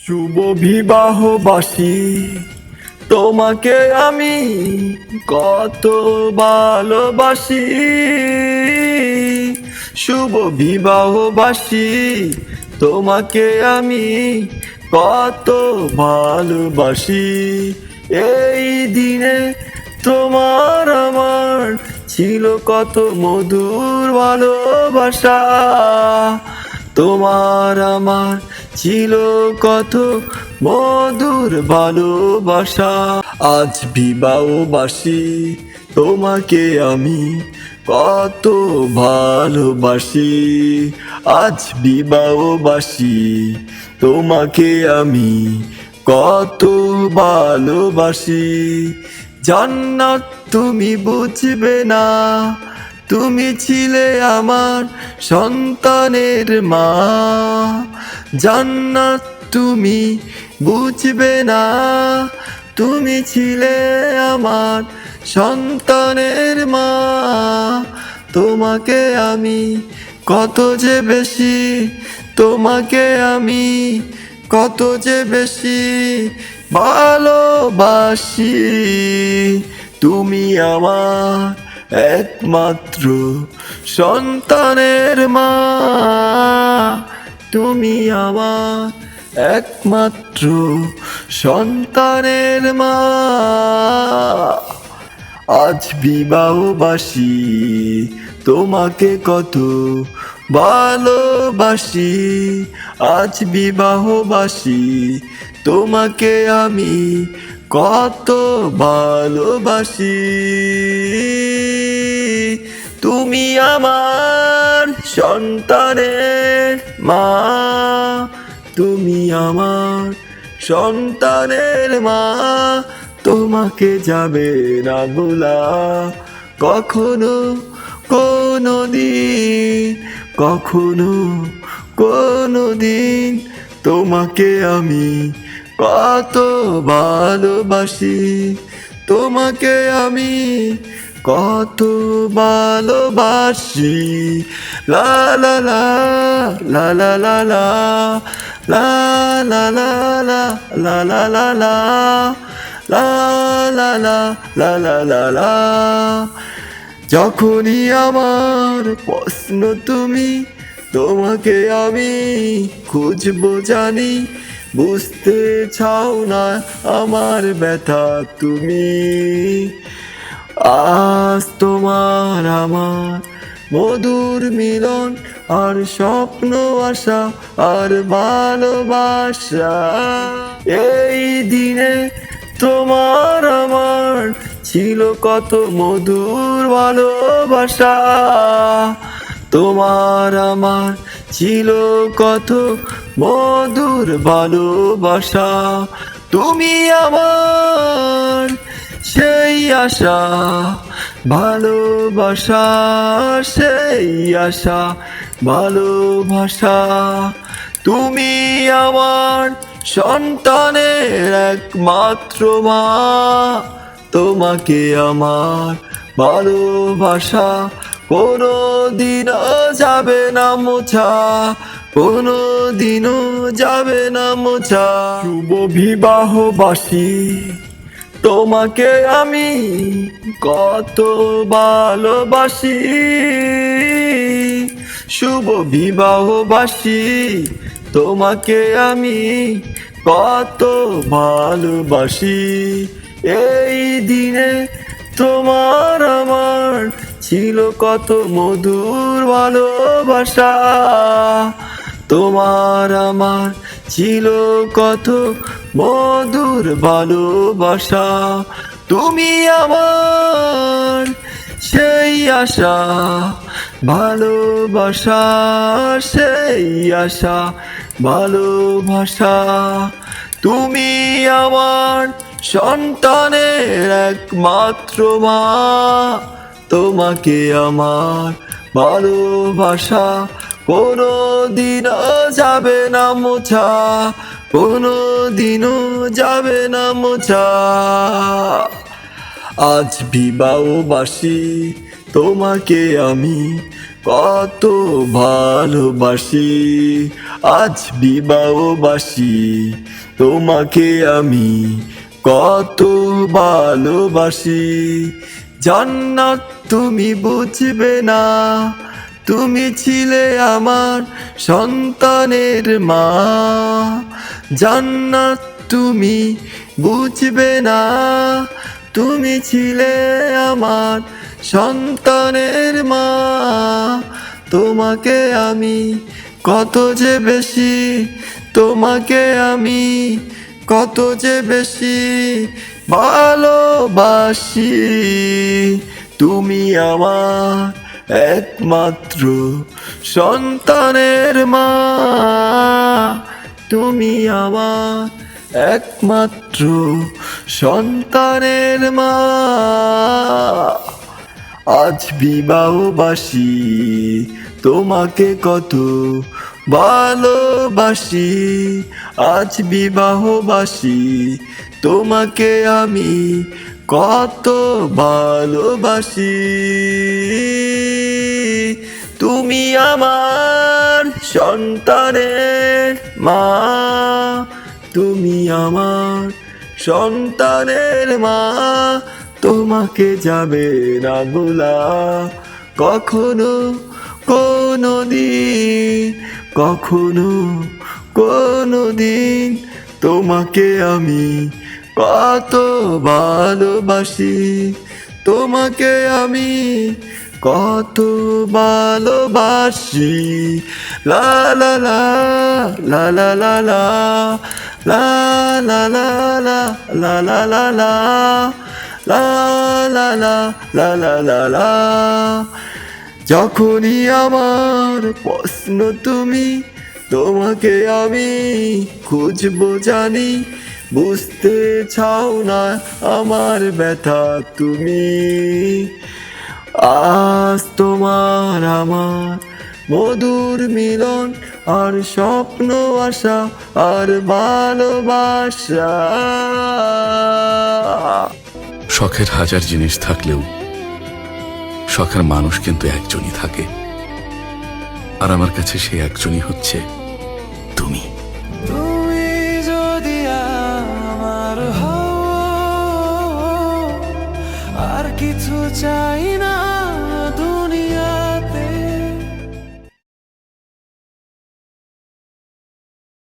শুভ বিবাহ বাসী তোমাকে আমি কত ভালোবাসি। শুভ বিবাহ বাসী তোমাকে আমি কত ভালোবাসি। এই দিনে তোমার আমার ছিল কত মধুর ভালোবাসা। তোমার আমার ছিল কত মধুর ভালোবাসা। আজ বিবাহবাসী, তোমাকে আমি কত ভালোবাসি। আজ বিবাহবাসী, তোমাকে আমি কত ভালোবাসি। জান্নাত তুমি বুঝবে না তুমি ছিলে আমার সন্তানের মা। জান্নাত তুমি বুঝবে না। তুমি ছিলে আমার সন্তানের মা। তোমাকে আমি কত যে বেশি, তোমাকে আমি কত যে বেশি ভালোবাসি। তুমি আমার একমাত্র সন্তানের মা। তুমি আমার একমাত্র সন্তানের মা। আজ বিবাহবাসী, তোমাকে কত ভালোবাসি। আজ বিবাহবাসী, তোমাকে আমি কত ভালোবাসি। তুমি আমার সন্তানের মা। তুমি আমার সন্তানের মা। তোমাকে যাবে না বলা কখনো কোনো দিন কখনো কোনো দিন তোমাকে আমি কত ভালোবাসি। তোমাকে আমি কত ভালোবাসি লা লা লা লা লা লা লা লা লা লা লা লা লা লা লা লা যখনই আমার প্রশ্ন তুমি তোমাকে আমি খুঁজবো জানি বুঝতে চাও না আমার ব্যথা তুমি আজ তোমার আমার মধুর মিলন আর স্বপ্ন আশা আর ভালোবাসা। এই দিনে তোমার আমার ছিল কত মধুর ভালোবাসা। তোমার আমার ছিল কত মধুর ভালোবাসা। তুমি আমার সেই আশা, ভালোবাসা, সেই আশা, ভালোবাসা। তুমি আমার সন্তানের একমাত্র মা। তোমাকে আমার ভালোবাসা কোনো দিনও যাবে না মোছা কোনো দিনও যাবে না মোছা। শুভ বিবাহ বাসী তোমাকে আমি কত ভালোবাসি। শুভ বিবাহবাসী তোমাকে আমি কত ভালোবাসি। এই দিনে তোমার আমার ছিল কত মধুর ভালোবাসা। তোমার আমার ছিল কত মধুর ভালোবাসা। তুমি আমার সেই আশা, ভালোবাসা, সেই আশা, ভালোবাসা। তুমি আমার সন্তানের একমাত্র মা। তোমাকে আমার ভালোবাসা কোনো দিনও যাবে না মোছা কোনো দিনও যাবে না মোছা। আজ বিবাহবাসী, তোমাকে আমি কত ভালোবাসি। আজ বিবাহবাসী, তোমাকে আমি কত ভালোবাসি। জান্নাত তুমি বুঝবে না তুমি ছিলে আমার সন্তানের মা। জান্নাত তুমি বুঝবে না। তুমি ছিলে আমার সন্তানের মা। তোমাকে আমি কত যে বেশি, তোমাকে আমি কত যে বেশি ভালোবাসি। তুমি আমার একমাত্র সন্তানের মা। তুমি আমার একমাত্র সন্তানের মা। আজ বিবাহবাসী, তোমাকে কত ভালোবাসি। আজ বিবাহবাসী, তোমাকে আমি কত ভালোবাসি। তুমি আমার সন্তানের মা। তুমি আমার সন্তানের মা। তোমাকে যাবে না ভোলা কখনো কোনো দিন কখনো কোনো দিন তোমাকে আমি কত ভালোবাসি। তোমাকে আমি কত ভালোবাসি লা লা লা লা লা লা লা লা লা লা লা লা লা লা লা লা যখনই আমার প্রশ্ন তুমি তোমাকে আমি খুঁজবো জানি বুঝতে চাও না আমার ব্যথা তুমি আজ তোমার আমার মধুর মিলন আর স্বপ্ন আশা আর ভালোবাসা। শখের হাজার জিনিস থাকলেও শখের মানুষ কিন্তু একজনই থাকে। আর আমার কাছে সেই একজনই হচ্ছে তুমি তুমি।